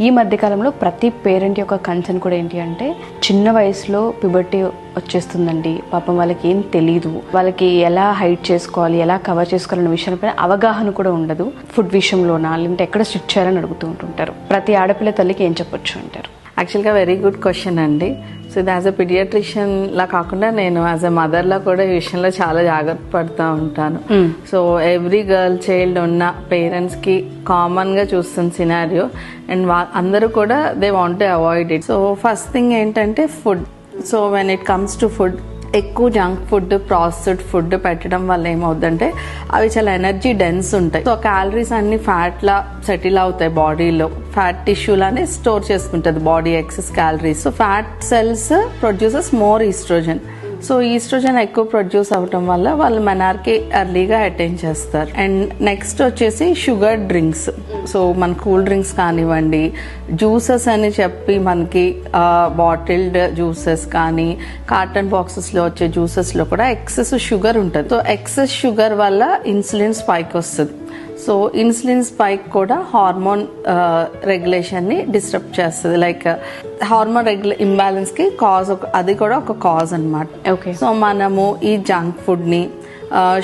ఈ మధ్య కాలంలో ప్రతి పేరెంట్ యొక్క కన్సర్న్ కూడా ఏంటి అంటే చిన్న వయసులో పిబర్టీ వచ్చేస్తుందండి. పాపం వాళ్ళకి ఏం తెలీదు. వాళ్ళకి ఎలా హైట్ చేసుకోవాలి ఎలా కవర్ చేసుకోవాలన్న విషయంపై అవగాహన కూడా ఉండదు. ఫుడ్ విషయంలోనా లేదంటే ఎక్కడ స్టిచ్ చేయాలని అడుగుతూ ఉంటుంటారు. ప్రతి ఆడపిల్ల తల్లికి ఏం చెప్పొచ్చు అంటారు? యాక్చువల్గా వెరీ గుడ్ క్వశ్చన్ అండి. సో ఇది యాజ్ అ పిడియాట్రిషియన్ లా కాకుండా నేను యాజ్ అ మదర్లా కూడా ఈ విషయంలో చాలా జాగ్రత్త పడుతూ ఉంటాను. సో ఎవ్రీ గర్ల్ చైల్డ్ ఉన్న పేరెంట్స్కి కామన్గా చూస్తున్న సినారియో అండ్ వా అందరూ కూడా they want to avoid it so first thing ఏంటంటే food so when it comes to food ఎక్కువ జంక్ ఫుడ్ ప్రాసెస్డ్ ఫుడ్ పెట్టడం వల్ల ఏమవుతుందంటే అవి చాలా ఎనర్జీ డెన్స్ ఉంటాయి. సో క్యాలరీస్ అన్ని ఫ్యాట్లా సెటిల్ అవుతాయి బాడీలో ఫ్యాట్ టిష్యూలానే స్టోర్ చేసుకుంటుంది body excess calories so fat cells produces more oestrogen so oestrogen ఎక్కువ ప్రొడ్యూస్ అవ్వటం వల్ల వాళ్ళు మెనార్కి ఎర్లీగా అటైన్ చేస్తారు. అండ్ నెక్స్ట్ వచ్చేసి షుగర్ డ్రింక్స్ సో మన కూల్ డ్రింక్స్ కానివ్వండి జ్యూసెస్ అని చెప్పి మనకి బాటిల్డ్ జ్యూసెస్ కానీ కార్టన్ బాక్సెస్లో వచ్చే జ్యూసెస్లో కూడా ఎక్సెస్ షుగర్ ఉంటుంది. సో ఎక్సెస్ షుగర్ వల్ల ఇన్సులిన్ స్పైక్ వస్తుంది. సో ఇన్సులిన్ స్పైక్ కూడా హార్మోన్ రెగ్యులేషన్ని డిస్టర్బ్ చేస్తుంది. లైక్ హార్మోన్ రెగ్యులే ఇంబ్యాలెన్స్కి కాజ్ అది కూడా ఒక కాజ్ అనమాట ఓకే సో మనము ఈ జంక్ ఫుడ్ని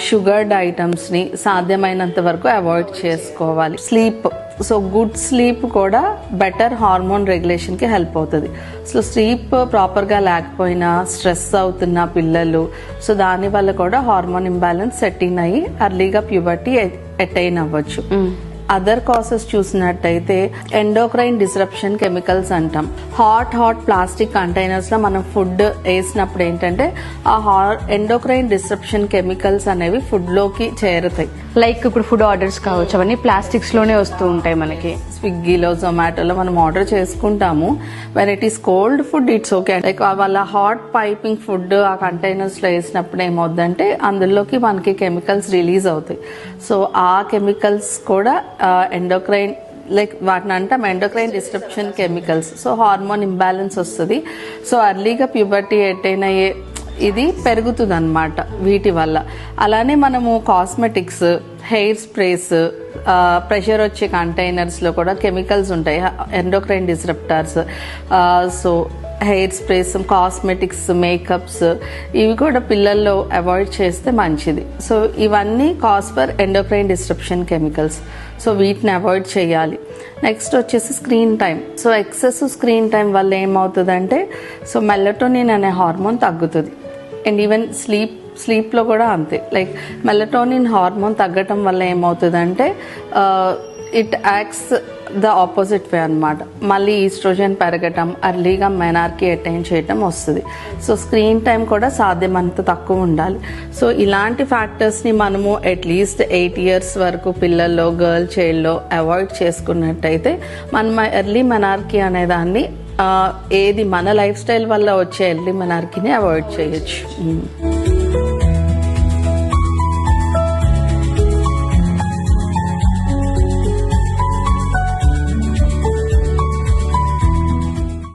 షుగర్డ్ ఐటమ్స్ని సాధ్యమైనంత వరకు అవాయిడ్ చేసుకోవాలి. స్లీప్ సో గుడ్ స్లీప్ కూడా బెటర్ హార్మోన్ రెగ్యులేషన్కి హెల్ప్ అవుతుంది. సో స్లీప్ ప్రాపర్గా లేకపోయినా స్ట్రెస్ అవుతున్న పిల్లలు సో దాని వల్ల కూడా హార్మోన్ ఇంబ్యాలెన్స్ సెట్టింగ్ అయ్యి అర్లీగా ప్యూబర్టీ అటైన్ అవ్వచ్చు. అదర్ కాసెస్ చూసినట్టయితే ఎండోక్రైన్ డిస్రప్షన్ కెమికల్స్ అంటాం. హాట్ హాట్ ప్లాస్టిక్ కంటైనర్స్లో మనం ఫుడ్ వేసినప్పుడు ఏంటంటే ఆ ఎండోక్రైన్ డిస్రప్షన్ కెమికల్స్ అనేవి ఫుడ్లోకి చేరుతాయి. లైక్ ఇప్పుడు ఫుడ్ ఆర్డర్స్ కావచ్చు అవన్నీ ప్లాస్టిక్స్లోనే వస్తూ ఉంటాయి మనకి. స్విగ్గీలో జొమాటోలో మనం ఆర్డర్ చేసుకుంటాము. When it is cold food it's okay like వాళ్ళ హాట్ పైపింగ్ ఫుడ్ ఆ కంటైనర్స్లో వేసినప్పుడు ఏమవుద్దంటే అందులోకి మనకి కెమికల్స్ రిలీజ్ అవుతాయి. సో ఆ కెమికల్స్ కూడా ఎండోక్రైన్ లైక్ వాటిని అంటాం endocrine disruption chemicals so hormone imbalance వస్తుంది. సో అర్లీగా ప్యూబర్టీ అటైన్ అయ్యే ఇది పెరుగుతుంది అనమాట వీటి వల్ల. అలానే మనము కాస్మెటిక్స్ హెయిర్ స్ప్రేస్ ప్రెషర్ వచ్చే కంటైనర్స్లో కూడా కెమికల్స్ ఉంటాయి. Endocrine disruptors so hair sprays cosmetics makeups ఇవి కూడా పిల్లల్లో అవాయిడ్ చేస్తే మంచిది. సో ఇవన్నీ cause for endocrine disruption chemicals so వీటిని అవాయిడ్ చేయాలి. నెక్స్ట్ వచ్చేసి screen time so excess screen time వల్ల ఏమవుతుందంటే సో మెల్లటోనిన్ అనే హార్మోన్ తగ్గుతుంది. అండ్ ఈవెన్ స్లీప్ స్లీప్లో కూడా అంతే. లైక్ మెలటోనిన్ హార్మోన్ తగ్గటం వల్ల ఏమవుతుందంటే it acts the opposite way అనమాట మళ్ళీ ఈస్ట్రోజన్ పెరగటం అర్లీగా మెనార్కి అటైన్ చేయటం వస్తుంది. సో స్క్రీన్ టైం కూడా సాధ్యమంత తక్కువ ఉండాలి. సో ఇలాంటి ఫ్యాక్టర్స్ని మనము అట్లీస్ట్ ఎయిట్ ఇయర్స్ వరకు పిల్లల్లో గర్ల్ చైల్డ్లో అవాయిడ్ చేసుకున్నట్టయితే మనం ఎర్లీ మెనార్కి అనే దాన్ని ఏది మన లైఫ్ స్టైల్ వల్ల వచ్చే ఎల్లి మనార్కిని అవాయిడ్ చేయొచ్చు.